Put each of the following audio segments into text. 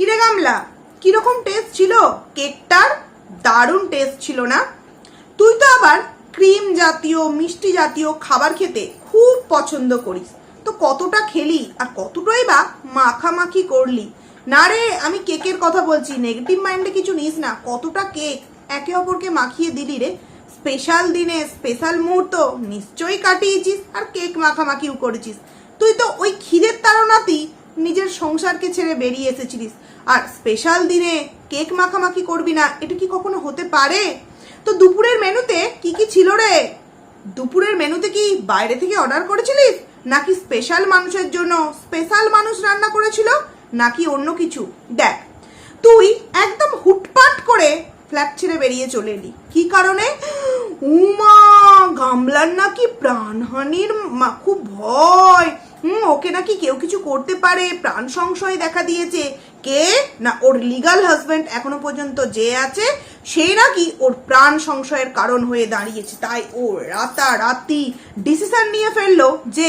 কিরে গামলা, কীরকম টেস্ট ছিল? কেকটার দারুণ টেস্ট ছিল না? তুই তো আবার ক্রিম জাতীয়, মিষ্টি জাতীয় খাবার খেতে খুব পছন্দ করিস। তো কতটা খেলি আর কতটাই বা মাখামাখি করলি? না রে, আমি কেকের কথা বলছি নেগেটিভ মাইন্ডে কিছু নিস না। কতটা কেক একে অপরকে মাখিয়ে দিলি রে? স্পেশাল দিনে স্পেশাল মুহূর্ত নিশ্চয়ই কাটিয়েছিস আর কেক মাখামাখিও করেছিস। তুই তো ওই খিদের তাড়নাতেই নিজের সংসারকে ছেড়ে বেরিয়ে এসেছিলিস। আর স্পেশাল দিনে কেক মাখামাখি করবি না, এটা কি কখনো হতে পারে? তো দুপুরের মেনুতে কি কি ছিল রে? দুপুরের মেনুতে কি বাইরে থেকে অর্ডার করেছিলিস? নাকি স্পেশাল মানুষের জন্য স্পেশাল মানুষ রান্না করেছিল? নাকি অন্য কিছু? দেখ, তুই একদম হুটপাট করে ফ্ল্যাট ছেড়ে বেরিয়ে চলে এলি। কি কারণে? উমা, গামলার নাকি প্রাণহানির খুব ভয়। হুম, ওকে নাকি কেউ কিছু করতে পারে, প্রাণ সংশয় দেখা দিয়েছে। কে? না, ওর লিগাল হাজবেন্ড এখনও পর্যন্ত যে আছে সেই নাকি ওর প্রাণ সংশয়ের কারণ হয়ে দাঁড়িয়েছে। তাই ও রাতারাতি ডিসিশন নিয়ে ফেলল যে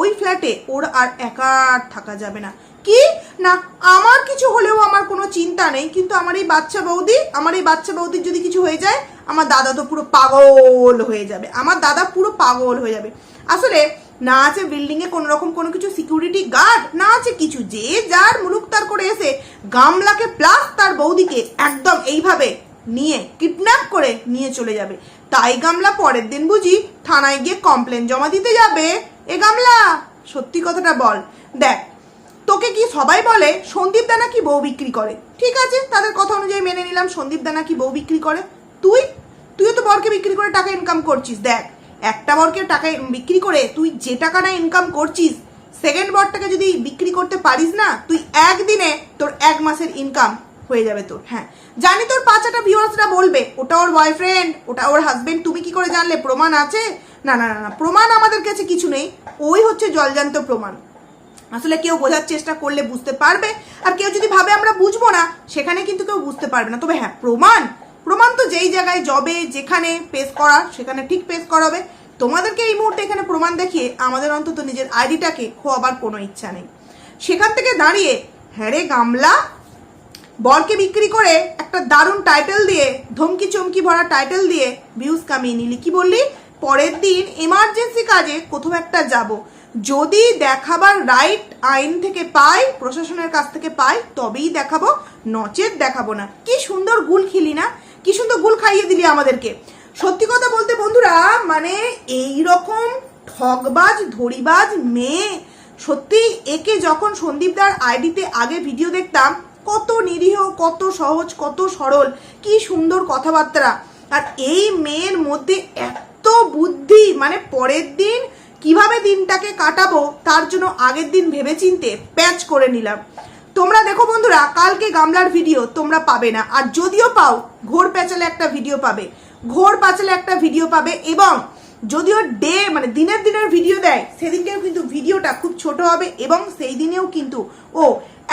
ওই ফ্ল্যাটে ওর আর একা থাকা যাবে না। কি? না, আমার কিছু হলেও আমার কোনো চিন্তা নেই, কিন্তু আমার এই বাচ্চা বৌদি, আমার এই বাচ্চা বৌদির যদি কিছু হয়ে যায়, আমার দাদা তো পুরো পাগল হয়ে যাবে। আমার দাদা পুরো পাগল হয়ে যাবে। আসলে না আছে বিল্ডিং এ কোনো রকম কোনো কিছু সিকিউরিটি গার্ড না আছে কিছু, যে যার মুলুক তার করে এসে গামলাকে প্লাস তার বৌদিকে একদম এইভাবে নিয়ে কিডন্যাপ করে নিয়ে চলে যাবে। তাই গামলা পরের দিন বুঝি থানায় গিয়ে কমপ্লেন জমা দিতে যাবে। এ গামলা, সত্যি কথাটা বল। দেখ, তোকে কি সবাই বলে সন্দীপ দানা কি বউ বিক্রি করে? ঠিক আছে, তাদের কথা অনুযায়ী মেনে নিলাম সন্দীপ দানা কি বউ বিক্রি করে। তুই? তুইও তো বরকে বিক্রি করে টাকা ইনকাম করছিস, দেখ। একটা বরকে টাকা বিক্রি করে তুই যে টাকাটা ইনকাম করছিস সেকেন্ড বরটাকে যদি বিক্রি করতে পারিস না, তুই একদিনে তোর এক মাসের ইনকাম হয়ে যাবে তোর হ্যাঁ। জানি তোর পাঁচাটা ভিউয়ার্সরা বলবে, ওটা ওর বয়ফ্রেন্ড ওটা ওর হাজবেন্ড তুমি কি করে জানলে, প্রমাণ আছে? না না না না, প্রমাণ আমাদের কাছে কিছু নেই, ওই হচ্ছে জলজান্ত প্রমাণ। আসলে কেউ বোঝার চেষ্টা করলে বুঝতে পারবে, আর কেউ যদি ভাবে আমরা বুঝব না, সেখানে কিন্তু কেউ বুঝতে পারবে না। তবে হ্যাঁ প্রমাণ প্রমাণ তো যেই জায়গায় জবে যেখানে পেশ করার সেখানে ঠিক পেশ করাবে। তোমাদেরকে এই মুহূর্তে এখানে প্রমাণ দেখিয়ে আমাদের অন্তত নিজের আইডিটাকে খোয়াবার কোনো ইচ্ছা নেই। সেখান থেকে দাঁড়িয়ে হ্যাঁ রে গামলা, বরকে বিক্রি করে একটা দারুণ টাইটেল দিয়ে ধমকি চমকি ভরা টাইটেল দিয়ে ভিউজ কামিয়ে নিলি। কি বললি? পরের দিন এমার্জেন্সি কাজে কোথাও একটা যাব। যদি দেখাবার রাইট আইন থেকে পাই, প্রশাসনের কাছ থেকে পাই, তবেই দেখাবো, নচেত দেখাবো না। কি সুন্দর গুল খিলি না? কি সুন্দর গুল খাইয়ে দিলি আমাদেরকে। সত্যি কথা বলতে বন্ধুরা মানে এই রকম ঠকবাজ ধরিবাজ মেয়ে সত্যি একে যখন সন্দীপদার আইডিতে আগে ভিডিও দেখতাম, কত নিরীহ, কত সহজ, কত সরল, কি সুন্দর কথাবার্তা। আর এই মেয়ের মধ্যে এত বুদ্ধি মানে পরের দিন কীভাবে দিনটাকে কাটাবো, তার জন্য আগের দিন ভেবেচিন্তে প্যাচ করে নিলাম। তোমরা দেখো বন্ধুরা, কালকে গামলার ভিডিও তোমরা পাবে না। আর যদিও পাও, ঘোর প্যাচালে একটা ভিডিও পাবে। ঘোর প্যাচালে একটা ভিডিও পাবে এবং যদিও ডে মানে দিনের দিনের ভিডিও দেয়, সেদিনকেও কিন্তু ভিডিওটা খুব ছোট হবে এবং সেই দিনেও কিন্তু, ও,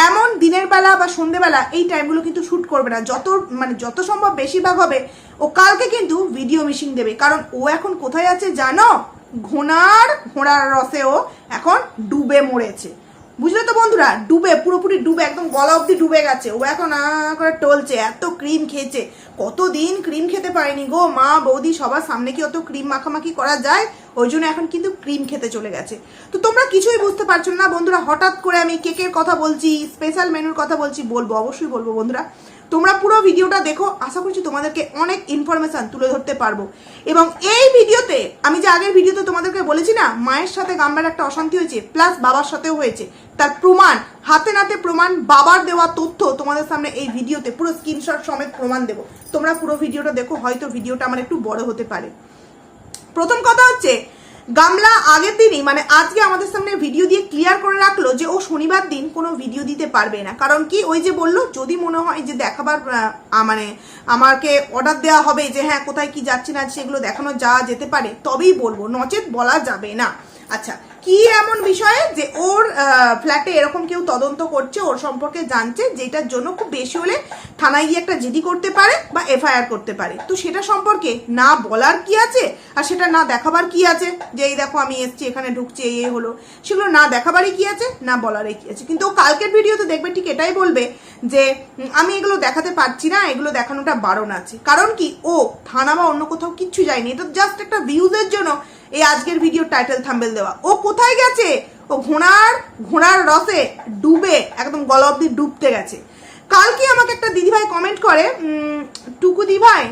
এমন দিনের বেলা বা সন্ধেবেলা এই টাইমগুলো কিন্তু শ্যুট করবে না। যত মানে যত সম্ভব বেশিরভাগ হবে, ও কালকে কিন্তু ভিডিও মিশিং দেবে। কারণ ও এখন কোথায় আছে জানো? ঘোড়ার ঘোড়ার রসে ও এখন ডুবে মরেছে। বুঝলে তো বন্ধুরা, ডুবে, পুরোপুরি ডুবে, একদম গলা অব্দি ডুবে গেছে। ও এখন করে টলছে, এত ক্রিম খেয়েছে। কতদিন ক্রিম খেতে পারেনি গো মা, বৌদি, সবার সামনে কি অত ক্রিম মাখামাখি করা যায়? ওই জন্য এখন কিন্তু ক্রিম খেতে চলে গেছে। তো তোমরা কিছুই বুঝতে পারছ না বন্ধুরা, হঠাৎ করে আমি কেকের কথা বলছি স্পেশাল মেনুর কথা বলছি, বলব, অবশ্যই বলব বন্ধুরা। তোমরা পুরো ভিডিওটা দেখো, আশা করছি তোমাদেরকে অনেক ইনফরমেশন তুলে ধরতে পারব। এবং এই ভিডিওতে, আমি যে আগের ভিডিওতে তোমাদেরকে বলেছি না, মায়ের সাথে গাম্বার একটা অশান্তি হয়েছে প্লাস বাবার সাথেও হয়েছে। তার প্রমাণ, হাতে নাতে প্রমাণ, বাবার দেওয়া তথ্য তোমাদের সামনে এই ভিডিওতে, পুরো স্ক্রিনশট সমেত প্রমাণ দেবো। তোমরা পুরো ভিডিওটা দেখো, হয়তো ভিডিওটা আমার একটু বড় হতে পারে। প্রথম কথা হচ্ছে গামলা আগের দিনই মানে আজকে আমাদের সামনে ভিডিও দিয়ে ক্লিয়ার করে রাখল যে ও শনিবার দিন কোনো ভিডিও দিতে পারবে না। কারণ কি? ওই যে বলল, যদি মনে হয় যে দেখাবার মানে আমাকে অর্ডার দেওয়া হবে যে হ্যাঁ কোথায় কি যাচ্ছে না, সেগুলো দেখানো যাওয়া যেতে পারে, তবেই বলব, নচেত বলা যাবে না। আচ্ছা কি এমন বিষয়ে যে ওর ফ্ল্যাটে এরকম কেউ তদন্ত করছে, ওর সম্পর্কে জানছে, যেটার জন্য খুব বেশি হলে থানায় গিয়ে একটা জিডি করতে পারে বা এফআইআর করতে পারে। তো সেটা সম্পর্কে না বলার কি আছে? আর সেটা না দেখাবার কি আছে? যে এই দেখো আমি এসছি, এখানে ঢুকছি, এই এই হলো। সেগুলো না দেখাবারই কি আছে? না বলারই কি আছে? কিন্তু ও কালকের ভিডিওতে দেখবে ঠিক এটাই বলবে যে আমি এগুলো দেখাতে পারছি না, এগুলো দেখানোটা বারণ আছে। কারণ কি, ও থানা বা অন্য কোথাও কিচ্ছু যায়নি। এটা জাস্ট একটা ভিউজের জন্য এই আজকের ভিডিও টাইটেল থাম্বেল দেওয়া। ও কোথায় গেছে? ও ঘোড়ার ঘোড়ার রসে ডুবে, একদম গলা অব্দি ডুবতে গেছে। কালকে আমাকে একটা দিদিভাই কমেন্ট করে টুকু দিভাই?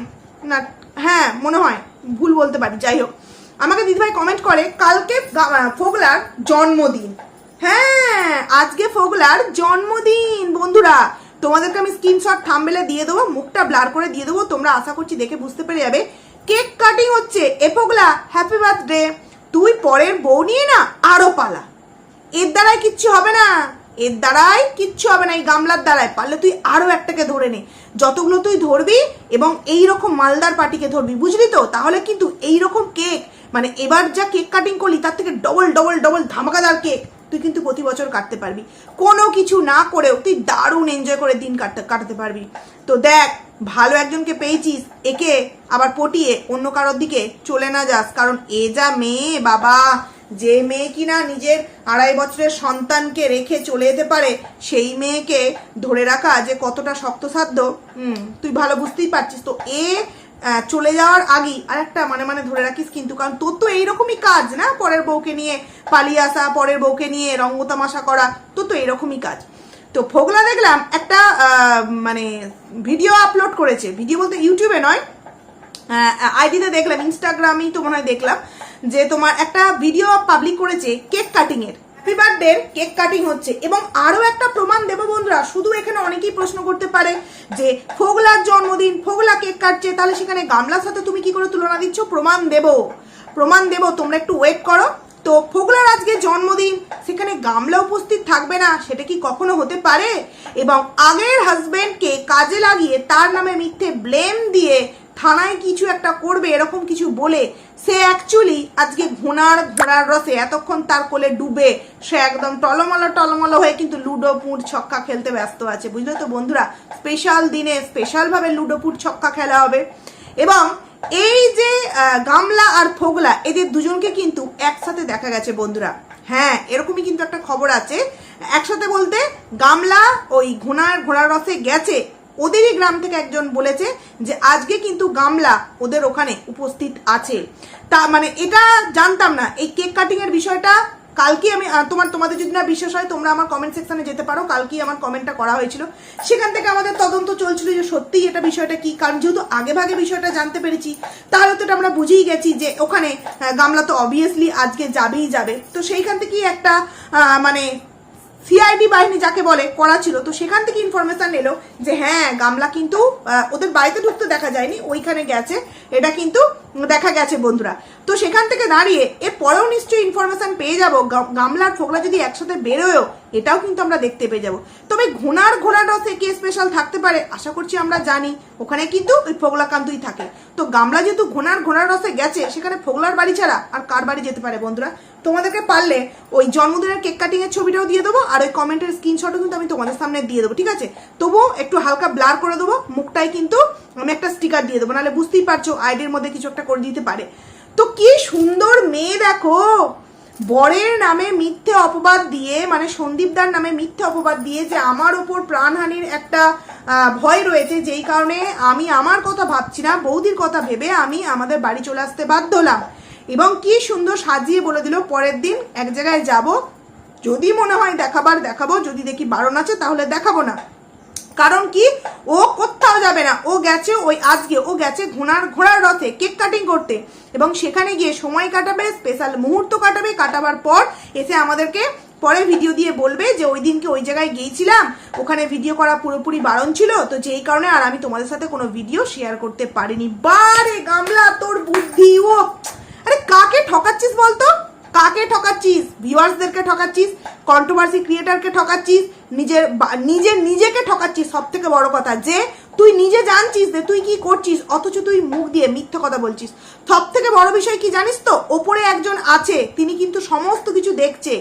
না হ্যাঁ মনে হয়। ভুল বলতে পারি, যাই হোক। আমাকে দিদিভাই কমেন্ট করে, কালকে ফোগলার জন্মদিন। হ্যাঁ আজকে ফোগলার জন্মদিন, বন্ধুরা। তোমাদেরকে আমি স্ক্রিনশট থাম্বেলে দিয়ে দেবো, মুখটা ব্লার করে দিয়ে দেবো। তোমরা আশা করছি দেখে বুঝতে পেরে যাবে। কেক কাটিং হচ্ছে। এ ফোগলা হ্যাপি বার্থডে তুই পরের বউ নিয়ে না আরও পালা। এর দ্বারাই কিচ্ছু হবে না। এর দ্বারাই কিচ্ছু হবে না, এই গামলার দ্বারাই পারলে তুই আরও একটাকে ধরে নে। যতগুলো তুই ধরবি এবং এই রকম মালদার পার্টিকে ধরবি, বুঝলি তো? তাহলে কিন্তু এই রকম কেক মানে এবার যা কেক কাটিং করলি, তার থেকে ডবল ডবল ডবল ধামাকাদার কেক। তুই কিন্তু প্রতি বছর কাটতে পারবি। কোনো কিছু না করেও তুই দারুণ এনজয় করে দিন কাটতে, কাটাতে পারবি। তো দেখ, ভালো একজনকে পেয়েছিস, একে আবার পটিয়ে অন্য কারোর দিকে চলে না যাস, কারণ এ যা মেয়ে, বাবা, যে মেয়ে কিনা নিজের আড়াই বছরের সন্তানকে রেখে চলে যেতে পারে, সেই মেয়েকে ধরে রাখা যে কতটা শক্তসাধ্য, হুম, তুই ভালো বুঝতেই পারছিস। তো এ চলে যাওয়ার আগেই আরেকটা মানে মানে ধরে রাখিস কিন্তু, কারণ তোর তো এইরকমই কাজ না পরের বউকে নিয়ে পালিয়ে আসা, পরের বউকে নিয়ে রঙ্গতামাশা করা, তোর তো এরকমই কাজ। তো ফোগলা দেখলাম একটা মানে ভিডিও আপলোড করেছে। ভিডিও বলতে ইউটিউবে নয় আইডিতে দেখলাম ইনস্টাগ্রামেই তো মনে হয় দেখলাম, যে তোমার একটা ভিডিও পাবলিক করেছে কেক কাটিং এর হ্যাপি বার্থডে কেক কাটিং হচ্ছে। এবং আরও একটা প্রমাণ দেবো বন্ধুরা, শুধু এখানে অনেকেই প্রশ্ন করতে পারে যে ফোগলার জন্মদিন, ফোগলা কেক কাটছে, তাহলে সেখানে গামলার সাথে তুমি কি করে তুলনা দিচ্ছ? প্রমাণ দেবো। প্রমাণ দেবো, তোমরা একটু ওয়েট করো। তো ফোগলার আজকে জন্মদিন, সেখানে গামলা উপস্থিত থাকবে না, সেটা কি কখনো হতে পারে? এবং আগের হাজবেন্ডকে কাজে লাগিয়ে তার নামে মিথ্যে ব্লেম দিয়ে থানায় কিছু একটা করবে, এরকম কিছু বলে, সে অ্যাকচুয়ালি আজকে ঘোড়ার ঘোড়ার রসে এতক্ষণ তার কোলে ডুবে, সে একদম টলমলো টলমলো হয়ে কিন্তু লুডো, পুট, ছক্কা খেলতে ব্যস্ত আছে। বুঝলে তো বন্ধুরা? স্পেশাল দিনে স্পেশালভাবে লুডো, পুট, ছক্কা খেলা হবে। এবং এই যে গামলা আর ফোগলা, এদের দুজনকে কিন্তু একসাথে দেখা গেছে বন্ধুরা। হ্যাঁ এরকমই কিন্তু একটা খবর আছে। একসাথে বলতে গামলা ওই ঘোড়ার ঘোড়ার রসে গেছে ওদেরই গ্রাম থেকে একজন বলেছে যে, আজকে কিন্তু গামলা ওদের ওখানে উপস্থিত আছে। তা মানে এটা জানতাম না। এই কেক কাটিং এর বিষয়টা কালকে আমি তোমার, তোমাদের যদি না বিশ্বাস হয়, তোমরা আমার কমেন্ট সেকশনে যেতে পারো। কালকেই আমার কমেন্টটা করা হয়েছিল। সেখান থেকে আমাদের তদন্ত চলছিল যে সত্যিই এটা বিষয়টা কি? কারণ যেহেতু আগে ভাগে বিষয়টা জানতে পেরেছি, তাহলে তো এটা আমরা বুঝেই গেছি যে, ওখানে গামলা তো অবভিয়াসলি আজকে যাবেই যাবে। তো সেইখান থেকেই একটা মানে সিআইডি বাহিনী যাকে বলে, করা ছিল। তো সেখান থেকে ইনফরমেশন এলো যে হ্যাঁ গামলা কিন্তু ওদের বাড়িতে ঢুকতে দেখা যায়নি, ওইখানে গেছে। এটা কিন্তু দেখা গেছে, বন্ধুরা। তো সেখান থেকে দাঁড়িয়ে এর পরেও নিশ্চয়ই ইনফরমেশন পেয়ে যাব। গামলার গামলা ফোকলা যদি একসাথে বেরোয়ও এটাও কিন্তু আমরা দেখতে পেয়ে যাব। তবে ঘোড়ার ঘোড়ার রসে কে স্পেশাল থাকতে পারে? আশা করছি আমরা জানি। ওখানে কিন্তু ওই ফোগলা কান্তই থাকে। তো গামলা যেহেতু ঘোড়ার ঘোড়ার রসে গেছে, সেখানে ফোগলার বাড়ি ছাড়া আর কার বাড়ি যেতে পারে বন্ধুরা? তোমাদেরকে পারলে ওই জন্মদিনের কেক কাটিং এর ছবিটাও দিয়ে দেবো, আর ওই কমেন্টের স্ক্রিনশটও কিন্তু আমি তোমাদের সামনে দিয়ে দেবো, ঠিক আছে? তবুও একটু হালকা ব্লার করে দেবো মুখটাই কিন্তু আমি একটা স্টিকার দিয়ে দেবো, নাহলে বুঝতেই পারছ আইডির মধ্যে কিছু একটা করে দিতে পারে। তো কি সুন্দর মেয়ে দেখো। বরের নামে মিথ্যে অপবাদ দিয়ে মানে সন্দীপদার নামে মিথ্যে অপবাদ দিয়ে যে আমার ওপর প্রাণহানির একটা ভয় রয়েছে, যেই কারণে আমি আমার কথা ভাবছি না, বৌদির কথা ভেবে আমি আমাদের বাড়ি চলে আসতে বাধ্য হলাম। এবং কি সুন্দর সাজিয়ে বলে দিল, পরের দিন এক জায়গায় যাব। যদি মনে হয় দেখাবার দেখাবো, যদি দেখি বারণ আছে, তাহলে দেখাবো না। কারণ কি? ও কোথাও যাবে না। ও গেছে ওই আজকে। ও গেছে ঘোড়ার ঘোড়ার রথে কেক কাটিং করতে। এবং সেখানে গিয়ে সময় কাটাবে স্পেশাল মুহূর্ত কাটাবে, কাটাবার পর এসে আমাদেরকে পরে ভিডিও দিয়ে বলবে যে, ওই দিনকে ওই জায়গায় গিয়েছিলাম। ওখানে ভিডিও করা পুরোপুরি বারণ ছিল। তো যেই কারণে আর আমি তোমাদের সাথে কোনো ভিডিও শেয়ার করতে পারিনি। বারে গামলা, তোর বুদ্ধি, ও! আরে কাকে ঠকাচ্ছিস বলতো? কাকে ঠকাচ্ছিস? ভিউয়ার্সদেরকে ঠকাচ্ছিস? কন্ট্রোভার্সি ক্রিয়েটারকে ঠকাচ্ছিস? নিজের নিজের নিজেকে ঠকাচ্ছিস সব থেকে বড় কথা। যে তুই নিজে জানছিস যে তুই কি করছিস, অথচ তুই মুখ দিয়ে মিথ্যা কথা বলছিস। সব থেকে বড় বিষয় কি জানিস তো? ওপরে একজন আছে, তিনি কিন্তু সমস্ত কিছু দেখছে।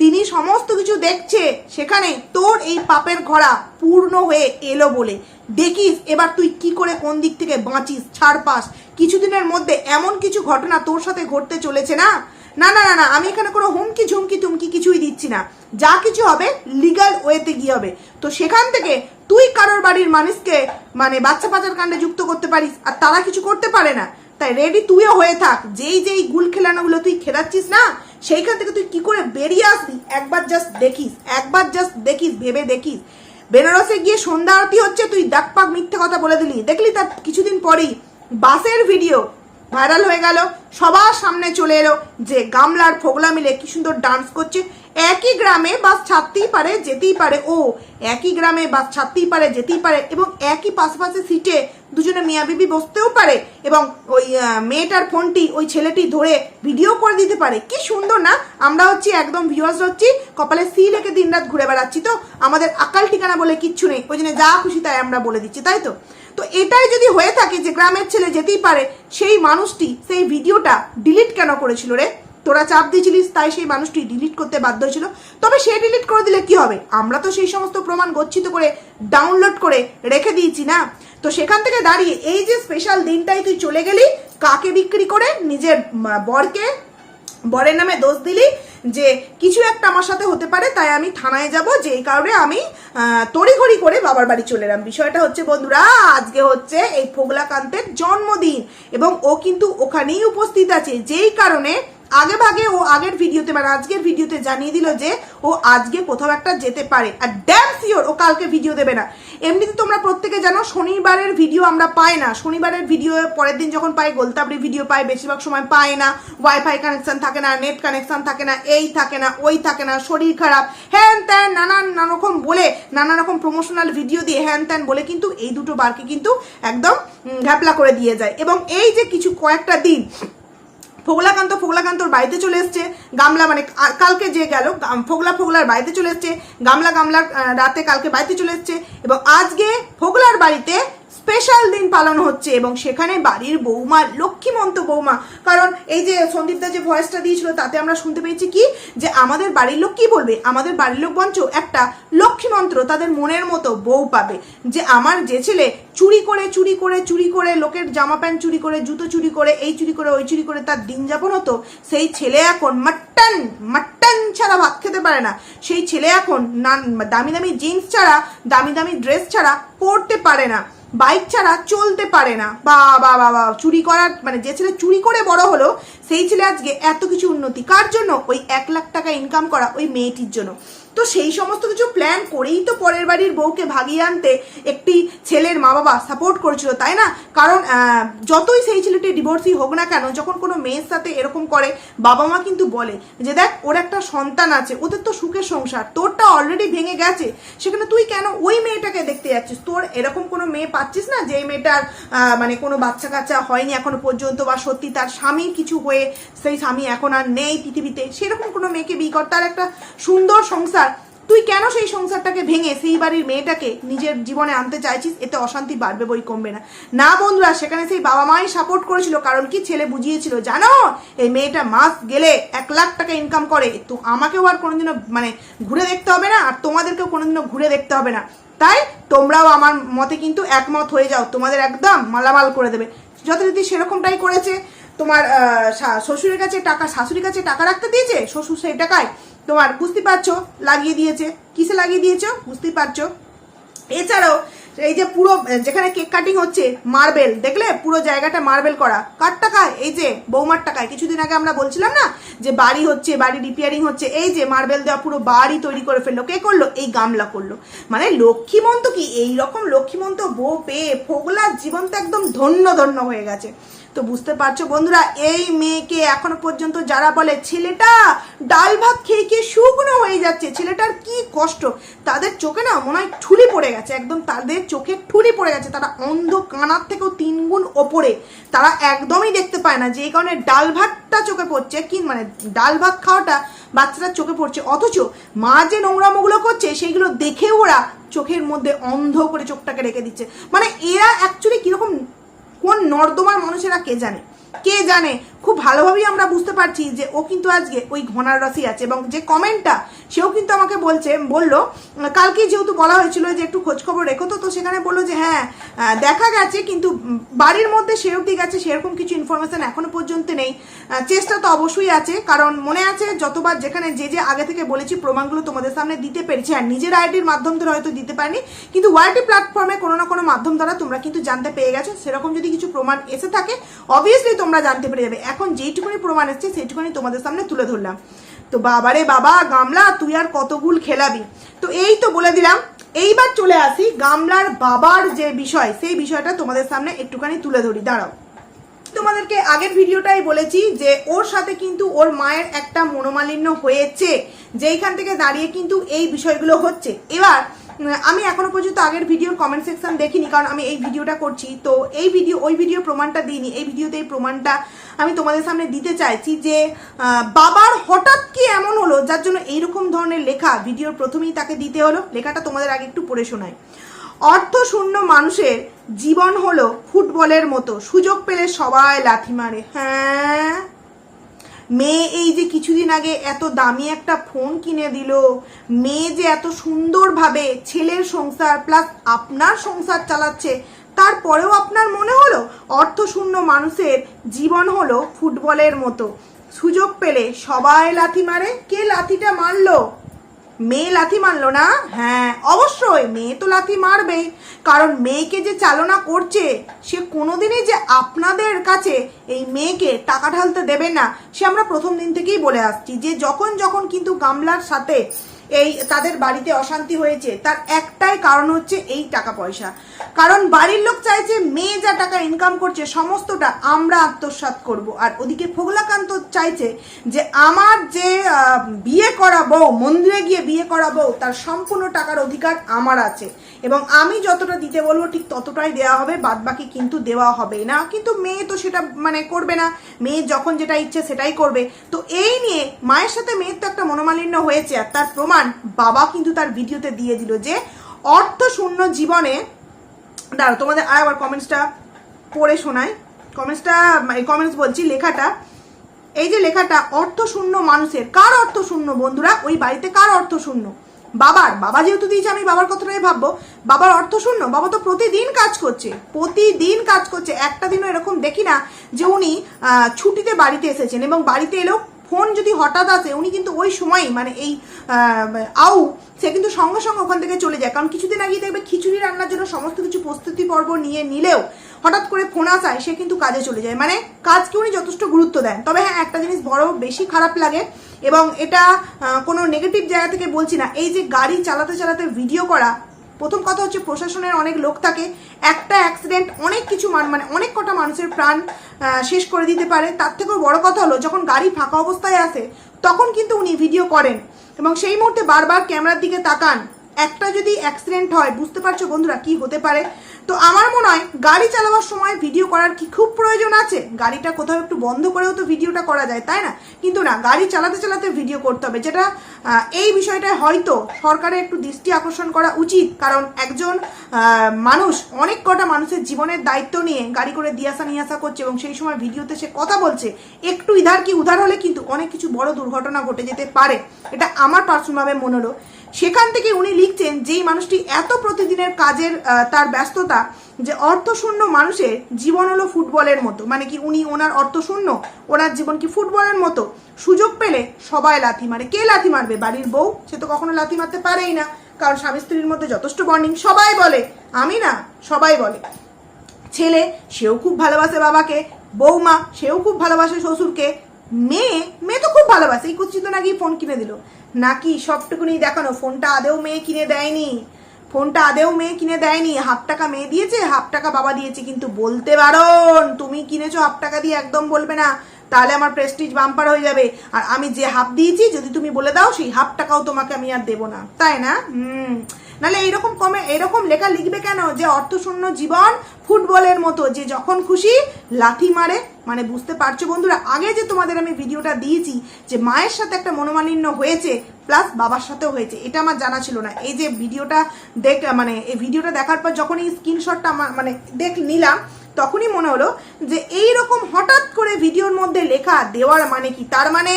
তিনি সমস্ত কিছু দেখছে সেখানে তোর এই পাপের ঘোড়া পূর্ণ হয়ে এলো বলে। দেখিস, এবার তুই কি করে কোন দিক থেকে বাঁচিস, ছাড় পাস। কিছুদিনের মধ্যে এমন কিছু ঘটনা তোর সাথে ঘটতে চলেছে না? না না না না, আমি এখানে কোনো হুমকি, ঝুমকি তুমকি কিছুই দিচ্ছি না। যা কিছু হবে লিগাল ওয়েতে গিয়ে হবে। তো সেখান থেকে তুই কারোর বাড়ির মানুষকে মানে বাচ্চা পাচার কাণ্ডে যুক্ত করতে পারিস, আর তারা কিছু করতে পারে না। তাই রেডি তুইও হয়ে থাক। যেই যেই গুল খেলানোগুলো তুই খেলাচ্ছিস না, সেইখান থেকে তুই কি করে বেরিয়ে আসবি? একবার জাস্ট দেখিস, একবার জাস্ট দেখিস, ভেবে দেখিস। বেনারসে গিয়ে সন্ধ্যা আরতি হচ্ছে, তুই ডাক পাক মিথ্যে কথা বলে দিলি। দেখলি তার কিছুদিন পরেই বাসের ভিডিও ভাইরাল হয়ে গেল। সবার সামনে চলে এলো যে গামলার ফোগলা মিলে কি সুন্দর ডান্স করছে। একই গ্রামে বাস ছাড়তেই পারে, যেতেই পারে, ও একই গ্রামে বাস ছাড়তেই পারে, যেতেই পারে এবং একই পাশাপাশি সিটে দুজনে মিয়া বিবি বসতেও পারে এবং ওই মেয়েটার ফোনটি ওই ছেলেটি ধরে ভিডিও করে দিতে পারে। কি সুন্দর না? আমরা হচ্ছি একদম ভিউয়ার্স হচ্ছি, কপালে সি লেখে দিনরাত ঘুরে বেড়াচ্ছি। তো আমাদের আকাল ঠিকানা বলে কিচ্ছু নেই। ওই জন্য যা খুশি তাই আমরা বলে দিচ্ছি, তাই তো? তো এটাই যদি হয়ে থাকে যে গ্রামের ছেলে যেতেই পারে, সেই মানুষটি সেই ভিডিওটা ডিলিট কেন করেছিল রে? তোরা চাপ দিয়েছিলিস, তাই সেই মানুষটি ডিলিট করতে বাধ্য হয়েছিল। তবে সে ডিলিট করে দিলে কি হবে? আমরা তো সেই সমস্ত প্রমাণ গচ্ছিত করে ডাউনলোড করে রেখে দিয়েছি না? তো সেখান থেকে দাঁড়িয়ে এই যে স্পেশাল দিনটাই তুই চলে গেলি, কাকে বিক্রি করে? নিজের বরকে? বরের নামে দোষ দিলি যে কিছু একটা আমার সাথে হতে পারে, তাই আমি থানায় যাব যে এই কারণে আমি তড়িঘড়ি করে বাবার বাড়ি চলে এলাম। বিষয়টা হচ্ছে, বন্ধুরা, আজকে হচ্ছে এই ফোগলাকান্তের জন্মদিন, এবং ও কিন্তু ওখানেই উপস্থিত আছে। যেই কারণে আগে ভাগে ও আগের ভিডিওতে মানে আজকের ভিডিওতে জানিয়ে দিল যে ও আজকে কোথাও একটা যেতে পারে। আর ড্যাম ও কালকে ভিডিও দেবে না। এমনিতে তোমরা প্রত্যেকে জানো, শনিবারের ভিডিও আমরা পাই না। শনিবারের ভিডিও পরের দিন যখন পাই গোলতাবড়ি ভিডিও পাই, বেশিরভাগ সময় পাই না। ওয়াইফাই কানেকশান থাকে না নেট কানেকশান থাকে না, এই থাকে না, ওই থাকে না, শরীর খারাপ, হ্যান ত্যান, নানান, নানা রকম বলে, নানা রকম প্রমোশনাল ভিডিও দিয়ে হ্যান ত্যান বলে কিন্তু এই দুটো বারকে কিন্তু একদম ঘ্যাপলা করে দিয়ে যায়। এবং এই যে কিছু কয়েকটা দিন ফোগলাকান্ত ফোগলাকান্তর বাড়িতে চলে এসছে। গামলা মানে কালকে যে গেল ফোগলা, ফোগলার বাড়িতে চলে এসছে। গামলা, গামলার রাতে কালকে বাড়িতে চলে এসছে। এবং আজকে ফোগলার বাড়িতে স্পেশাল দিন পালন হচ্ছে এবং সেখানে বাড়ির বৌমা, লক্ষ্মীমন্ত বৌমা। কারণ এই যে সন্দীপদা যে ভয়েসটা দিয়েছিল, তাতে আমরা শুনতে পেয়েছি কি? যে আমাদের বাড়ির লোক কি বলবে? আমাদের বাড়ির লোক বঞ্চ একটা লক্ষ্মীমন্ত্র তাদের মনের মতো বউ পাবে। যে আমার যে ছেলে চুরি করে চুরি করে চুরি করে, লোকের জামা প্যান্ট চুরি করে, জুতো চুরি করে, এই চুরি করে, ওই চুরি করে তার দিন যাপন হতো, সেই ছেলে এখন মাট্টান মাট্টান ছাড়া ভাত খেতে পারে না। সেই ছেলে এখন না দামি দামি জিন্স ছাড়া, দামি দামি ড্রেস ছাড়া পরতে পারে না। বাইক ছাড়া চলতে পারে না। বা বা বা বা, চুরি করার মানে যে ছেলে চুরি করে বড় হলো, সেই ছেলে আজকে এত কিছু উন্নতি। কার জন্য? ওই এক লাখ টাকা ইনকাম করা ওই মেয়েটির জন্য। তো সেই সমস্ত কিছু প্ল্যান করেই তো পরের বাড়ির বউকে ভাগিয়ে আনতে একটি ছেলের মা বাবা সাপোর্ট করেছিল, তাই না? কারণ যতই সেই ছেলেটি ডিভোর্সই হোক না কেন, যখন কোনো মেয়ের সাথে এরকম করে বাবা মা কিন্তু বলে যে, দেখ, ওর একটা সন্তান আছে, ওদের তো সুখের সংসার, তোরটা অলরেডি ভেঙে গেছে, সেখানে তুই কেন ওই মেয়েটাকে দেখতে যাচ্ছিস? তোর এরকম কোনো মেয়ে পাচ্ছিস না যে মেয়েটার মানে কোনো বাচ্চা কাচ্চা হয়নি এখনও পর্যন্ত বা সত্যি তার স্বামীর কিছু হয়ে, সেই স্বামী এখন আর নেই পৃথিবীতে। সেরকম কোনো মেয়েকে বিয়ে কর, তার একটা সুন্দর সংসার তুই কেন সেই সংসারটাকে ভেঙে সেই বাড়ির মেয়েটাকে নিজের জীবনে আনতে চাইছিস? এতে অশান্তি বাড়বে, বই কমবে না। না বন্ধুরা, সেখানে সেই বাবা মাই সাপোর্ট করেছিল, কারণ কি ছেলে বুঝিয়েছিল, জানো, এই মেয়েটা মাস গেলে এক লাখ টাকা ইনকাম করে, তো আমাকেও আর কোনোদিনও মানে ঘুরে দেখতে হবে না, আর তোমাদেরকেও কোনোদিনও ঘুরে দেখতে হবে না। তাই তোমরাও আমার মতে কিন্তু একমত হয়ে যাও, তোমাদের একদম মালামাল করে দেবে। যথারীতি সেরকমটাই করেছে। তোমার শ্বশুরের কাছে টাকা, শাশুড়ির কাছে টাকা রাখতে দিয়েছে? শ্বশুর সেই টাকায় তোমার বুঝতে পারছ? লাগিয়ে দিয়েছে। কিসে লাগিয়ে দিয়েছ? বুঝতেই পারছ? এছাড়াও, এই যে পুরো, যেখানে কেক কাটিং হচ্ছে মার্বেল দেখলে? পুরো জায়গাটা মার্বেল করা। কার টাকায়? এই যে বৌমার টাকায়। কিছুদিন আগে আমরা বলছিলাম না যে বাড়ি হচ্ছে, বাড়ি রিপেয়ারিং হচ্ছে, এই যে মার্বেল দেওয়া পুরো বাড়ি তৈরি করে ফেলল। কে করল? এই গামলা করল। মানে লক্ষ্মীমন্ত কি? এই রকম লক্ষ্মীমন্ত বউ পেয়ে ফোগলার জীবন তো একদম ধন্য ধন্য হয়ে গেছে। তো বুঝতে পারছ বন্ধুরা, এই মেয়েকে এখনও পর্যন্ত যারা বলে, ছেলেটা ডাল ভাত খেয়ে খেয়ে শুকনো হয়ে যাচ্ছে, ছেলেটার কি কষ্ট? তাদের চোখে না মনে হয় ঠুলি পড়ে গেছে, একদম তাদের চোখে ঠুলি পড়ে গেছে, তারা অন্ধ কানার থেকেও তিন গুণ ওপরে, তারা একদমই দেখতে পায় না যে কারণে ডাল ভাতটা চোখে পড়ছে, কি মানে ডাল ভাত খাওয়াটা বাচ্চাটার চোখে পড়ছে, অথচ মা যে নোংরামোগুলো করছে সেইগুলো দেখে ওরা চোখের মধ্যে অন্ধ করে চোখটাকে রেখে দিচ্ছে। মানে এরা অ্যাকচুয়ালি কীরকম কোন নর্দমার মানুষেরা কে জানে? কে জানে? খুব ভালোভাবেই আমরা বুঝতে পারছি যে ও কিন্তু আজকে ওই ঘনার রসই আছে এবং যে কমেন্টটা সেও কিন্তু আমাকে বলছে, বলল, কালকে যেহেতু বলা হয়েছিল যে একটু খোঁজ খবর রেখো তো তো সেখানে বলল যে হ্যাঁ দেখা গেছে কিন্তু বাড়ির মধ্যে সে অব্দি গেছে, সেরকম কিছু ইনফরমেশন এখনও পর্যন্ত নেই। চেষ্টা তো অবশ্যই আছে, কারণ মনে আছে যতবার যেখানে যে যে আগে থেকে বলেছি প্রমাণগুলো তোমাদের সামনে দিতে পেরেছি, আর নিজের আইডির মাধ্যম ধরে হয়তো দিতে পারিনি, কিন্তু ওয়াইটি প্ল্যাটফর্মে কোনো না কোনো মাধ্যম দ্বারা তোমরা কিন্তু জানতে পেয়ে গেছো, সেরকম যদি কিছু প্রমাণ এসে থাকে অবভিয়াসলি তোমরা জানতে পেরে যাবে। এখন যেইটুকুনি প্রমাণ এসছে, সেইটুকুনি তোমাদের সামনে তুলে ধরলাম। তো বাবারে বাবা, গামলা, তুই আর কতগুল খেলাবি। তো এই তো বলে দিলাম, এইবার চলে আসি গামলার বাবার যে বিষয়, সেই বিষয়টা তোমাদের সামনে একটুখানি তুলে ধরি, দাঁড়াও। তোমাদেরকে আগের ভিডিওটাই বলেছি যে ওর সাথে কিন্তু ওর মায়ের একটা মনোমালিন্য হয়েছে, যেইখান থেকে দাঁড়িয়ে কিন্তু এই বিষয়গুলো হচ্ছে। এবার আমি এখনও পর্যন্ত আগের ভিডিওর কমেন্ট সেকশন দেখিনি, কারণ আমি এই ভিডিওটা করছি। তো এই ভিডিও ওই ভিডিও প্রমাণটা দিইনি। এই ভিডিওতে এই প্রমাণটা আমি তোমাদের সামনে দিতে চাইছি যে বাবার হঠাৎ কি এমন হলো, যার জন্য এইরকম ধরনের লেখা ভিডিওর প্রথমেই তাকে দিতে হলো। লেখাটা তোমাদের আগে একটু পড়ে শোনায় অর্থ শূন্য মানুষের জীবন হলো ফুটবলের মতো। সুযোগ পেলে সবাই লাথি মারে। হ্যাঁ? মেয়ে এই যে কিছুদিন আগে এত দামি একটা ফোন কিনে দিল, মেয়ে যে এত সুন্দরভাবে ছেলের সংসার প্লাস আপনার সংসার চালাচ্ছে, তারপরেও আপনার মনে হলো? অর্থশূন্য মানুষের জীবন হলো ফুটবলের মতো। সুযোগ পেলে সবাই লাথি মারে, কে লাথিটা মারলো? মেয়ে লাথি মারলো না? হ্যাঁ অবশ্যই মেয়ে তো লাথি মারবেই। কারণ মেয়েকে যে চালনা করছে, সে কোনোদিনই যে আপনাদের কাছে এই মেয়েকে টাকা ঢালতে দেবে না, সে আমরা প্রথম দিন থেকেই বলে আসছি যে যখন যখন কিন্তু গামলার সাথে এই তাদের বাড়িতে অশান্তি হয়েছে। তার একটাই কারণ হচ্ছে এই টাকা পয়সা। কারণ বাড়ির লোক চাইছে মেয়ে যা টাকা ইনকাম করছে, সমস্তটা আমরা আত্মসাৎ করব। আর ওদিকে ফোগলাকান্ত চাইছে যে আমার যে বিয়ে করা বউ, মন্দিরে গিয়ে বিয়ে করা বউ, তার সম্পূর্ণ টাকার অধিকার আমার আছে। এবং আমি যতটা দিতে বলব, ঠিক ততটাই দেওয়া হবে বাদ বাকি কিন্তু দেওয়া হবে না। কিন্তু মেয়ে তো সেটা মানে করবে না। মেয়ে যখন যেটা ইচ্ছে সেটাই করবে। তো এই নিয়ে মায়ের সাথে মেয়ের তো একটা মনোমালিন্য হয়েছে, আর তার প্রমাণ বাবা কিন্তু তার ভিডিওতে দিয়ে দিল যে, অর্থ শূন্য জীবনে দাঁড়ো তোমাদের আর আবার কমেন্টসটা পড়ে শোনাই। কমেন্টসটা কমেন্টস বলছি, লেখাটা। এই যে লেখাটা, অর্থ শূন্য মানুষের, কার অর্থ শূন্য বন্ধুরা? ওই বাড়িতে কার অর্থ শূন্য? বাবার। বাবা যেহেতু দিয়েছে, আমি বাবার কথাটাই ভাববো। বাবার অর্থ শূন্য, বাবা তো প্রতিদিন কাজ করছে, প্রতিদিন কাজ করছে। একটা দিনও এরকম দেখি না যে উনি ছুটিতে বাড়িতে এসেছেন এবং বাড়িতে এলেও ফোন যদি হঠাৎ আসে, উনি কিন্তু ওই সময়ই মানে এই আউ, সে কিন্তু সঙ্গে সঙ্গে ওখান থেকে চলে যায়। কারণ কিছুদিন আগেই দেখবে খিচুড়ি রান্নার জন্য সমস্ত কিছু প্রস্তুতি পর্ব নিয়ে নিলেও হঠাৎ করে ফোন আসায় সে কিন্তু কাজে চলে যায়। মানে কাজকে উনি যথেষ্ট গুরুত্ব দেন। তবে হ্যাঁ একটা জিনিস বড় বেশি খারাপ লাগে এবং এটা কোনো নেগেটিভ জায়গা থেকে বলছি না। এই যে গাড়ি চালাতে চালাতে ভিডিও করা প্রথম কথা হচ্ছে প্রশাসনের অনেক লোক থাকে, একটা অ্যাক্সিডেন্ট অনেক কিছু মান মানে অনেক কটা মানুষের প্রাণ শেষ করে দিতে পারে। তার থেকেও বড় কথা হলো, যখন গাড়ি ফাঁকা অবস্থায় আসে, তখন কিন্তু উনি ভিডিও করেন এবং সেই মুহূর্তে বারবার ক্যামেরার দিকে তাকান। একটা যদি অ্যাক্সিডেন্ট হয়, বুঝতে পারছ বন্ধুরা কি হতে পারে? তো আমার মনে হয় গাড়ি চালাবার সময় ভিডিও করার কি খুব প্রয়োজন আছে? গাড়িটা কোথাও একটু বন্ধ করেও তো ভিডিওটা করা যায়, তাই না? কিন্তু না, গাড়ি চালাতে চালাতে ভিডিও করতে হবে, যেটা এই বিষয়টায় হয়তো সরকারের একটু দৃষ্টি আকর্ষণ করা উচিত। কারণ একজন মানুষ অনেক কটা মানুষের জীবনের দায়িত্ব নিয়ে গাড়ি করে দিয়ে আসা নিয়ে আসা করছে এবং সেই সময় ভিডিওতে সে কথা বলছে। একটু ইধার কি উধার হলে কিন্তু অনেক কিছু বড় দুর্ঘটনা ঘটে যেতে পারে। এটা আমার পার্সোনালভাবে মনে হলো। সেখান থেকে উনি লিখছেন যেই মানুষটি এত প্রতিদিনের কাজের তার ব্যস্ততা যে অর্থশূন্য মানুষের জীবন হলো ফুটবলের মতো। মানে কি উনি ওনার অর্থশূন্য, ওনার জীবন কি ফুটবলের মতো? সুযোগ পেলে সবাই লাথি মারে। কে লাথি মারবে? বাড়ির বউ? সে তো কখনো লাথি মারতে পারেই না। কারণ স্বামী স্ত্রীর মধ্যে যথেষ্ট বন্ডিং। সবাই বলে, আমি না, সবাই বলে। ছেলে, সেও খুব ভালোবাসে বাবাকে। বৌমা সেও খুব ভালোবাসে শ্বশুরকে। মেয়ে মেয়ে তো খুব ভালোবাসে। এই কুচিত নাকি ফোন কিনে দিল। নাকি সবটুকুনি দেখানো? ফোনটা আদেও মেয়ে কিনে দেয়নি। ফোনটা আদেও মেয়ে কিনে দেয়নি। হাফ টাকা মেয়ে দিয়েছে, হাফ টাকা বাবা দিয়েছে। কিন্তু বলতে বারণ, তুমি কিনেছো হাফ টাকা দিয়ে একদম বলবে না। তাহলে আমার প্রেস্টিজ বাম্পার হয়ে যাবে। আর আমি যে হাফ দিয়েছি, যদি তুমি বলে দাও, সেই হাফ টাকাও তোমাকে আমি আর দেবো না। তাই না? হুম। নাহলে এইরকম কমে এরকম লেখা লিখবে কেন? যে অর্থশূন্য জীবন ফুটবলের মতো। যে যখন খুশি লাথি মারে মানে বুঝতে পারছ বন্ধুরা? আগে যে তোমাদের আমি ভিডিওটা দিয়েছি যে মায়ের সাথে একটা মনোমালিন্য হয়েছে প্লাস বাবার সাথেও হয়েছে, এটা আমার জানা ছিল না। এই যে ভিডিওটা দেখ মানে এই ভিডিওটা দেখার পর যখন এই স্ক্রিনশটটা আমার মানে দেখ নিলাম, তখনই মনে হলো যে এই রকম হঠাৎ করে ভিডিওর মধ্যে লেখা দেওয়ার মানে কি? তার মানে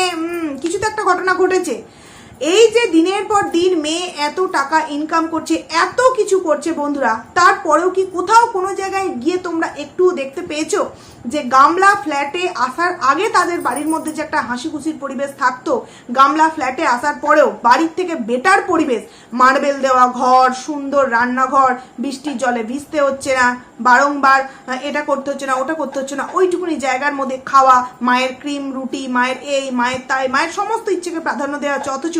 কিছু তো একটা ঘটনা ঘটেছে। এই যে দিনের পর দিন মেয়ে এত টাকা ইনকাম করছে, এত কিছু করছে বন্ধুরা, তারপরেও কি কোথাও কোনো জায়গায় গিয়ে তোমরা একটু দেখতে পেয়েছ? যে গামলা ফ্ল্যাটে আসার আগে তাদের বাড়ির মধ্যে যে একটা হাসি খুশির পরিবেশ থাকতো, গামলা ফ্ল্যাটে আসার পরেও বাড়ির থেকে বেটার পরিবেশ, মার্বেল দেওয়া ঘর, সুন্দর রান্নাঘর, বৃষ্টির জলে ভিজতে হচ্ছে না, বারংবার এটা করতে হচ্ছে না, ওটা করতে হচ্ছে না, ওইটুকুনি জায়গার মধ্যে খাওয়া, মায়ের ক্রিম, রুটি, মায়ের এই, মায়ের তাই, মায়ের সমস্ত ইচ্ছেকে প্রাধান্য দেওয়া হচ্ছে, অথচ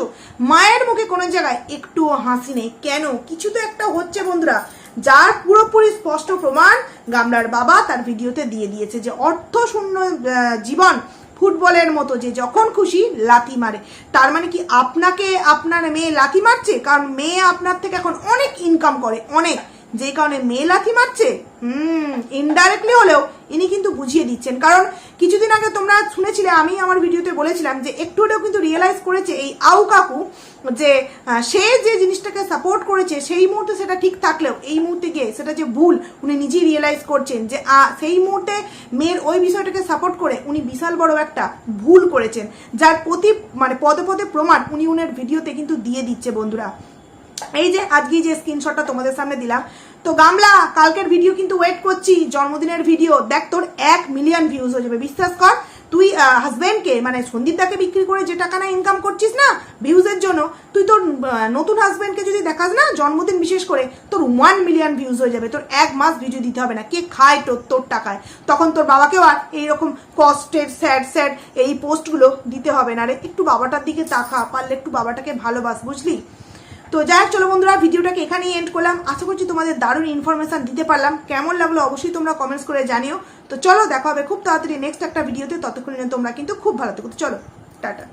মায়ের মুখে কোনো জায়গায় একটুও হাসি নেই। কেন? কিছু তো একটা হচ্ছে বন্ধুরা যার পুরোপুরি স্পষ্ট প্রমাণ গামলার বাবা তার ভিডিওতে দিয়ে দিয়েছে যে অর্থ শূন্য জীবন ফুটবলের মতো যে যখন খুশি লাথি মারে। তার মানে কি আপনাকে আপনার মেয়ে লাথি মারছে? কারণ মেয়ে আপনার থেকে এখন অনেক ইনকাম করে, অনেক। যে কারণে মেয়ে লাথি মারছে? হুম ইনডাইরেক্টলি হলেও ইনি কিন্তু বুঝিয়ে দিচ্ছেন। কারণ কিছুদিন আগে তোমরা শুনেছিলে, আমি আমার ভিডিওতে বলেছিলাম যে একটু হলেও কিন্তু রিয়েলাইজ করেছে এই আউ কাকু যে সে যে জিনিসটাকে সাপোর্ট করেছে, সেই মুহূর্তে সেটা ঠিক থাকলেও, এই মুহূর্তে গিয়ে সেটা যে ভুল উনি নিজেই রিয়েলাইজ করছেন যে সেই মুহূর্তে মেয়ের ওই বিষয়টাকে সাপোর্ট করে উনি বিশাল বড় একটা ভুল করেছেন। যার প্রতি মানে পদে পদে প্রমাণ উনি উনার ভিডিওতে কিন্তু দিয়ে দিচ্ছে বন্ধুরা। এই যে আজকে যে স্ক্রিনশটটা তোমাদের সামনে দিলাম, তো গামলা, কালকের ভিডিও কিন্তু ওয়েট করছি, জন্মদিনের ভিডিও দেখ, তোর এক মিলিয়ন ভিউজ হয়ে যাবে। বিশ্বাস কর, তুই হাজব্যান্ডকে মানে সন্দীপদাকে বিক্রি করে যে টাকা না ইনকাম করছিস না ভিউজের জন্য, তুই তোর নতুন হাজব্যান্ডকে যদি দেখাস না, জন্মদিন বিশেষ করে, তোর ওয়ান মিলিয়ন ভিউজ হয়ে যাবে। তোর এক মাস ভিডিও দিতে হবে না। কে খায় তোর তোর টাকায়? তখন তোর বাবাকেও আর এইরকম কষ্টের স্যাড স্যাড এই পোস্টগুলো দিতে হবে না রে। একটু বাবাটার দিকে তাকা, পারলে একটু বাবাটাকে ভালোবাস, বুঝলি? তো যাই হোক, চলো বন্ধুরা, ভিডিওটাকে এখানেই এন্ড করলাম। আশা করছি তোমাদের দারুণ ইনফরমেশান দিতে পারলাম। কেমন লাগল অবশ্যই তোমরা কমেন্টস করে জানিও। তো চলো, দেখা হবে খুব তাড়াতাড়ি নেক্সট একটা ভিডিওতে। ততক্ষণে তোমরা কিন্তু খুব ভালো থাকো। চলো, টাটা।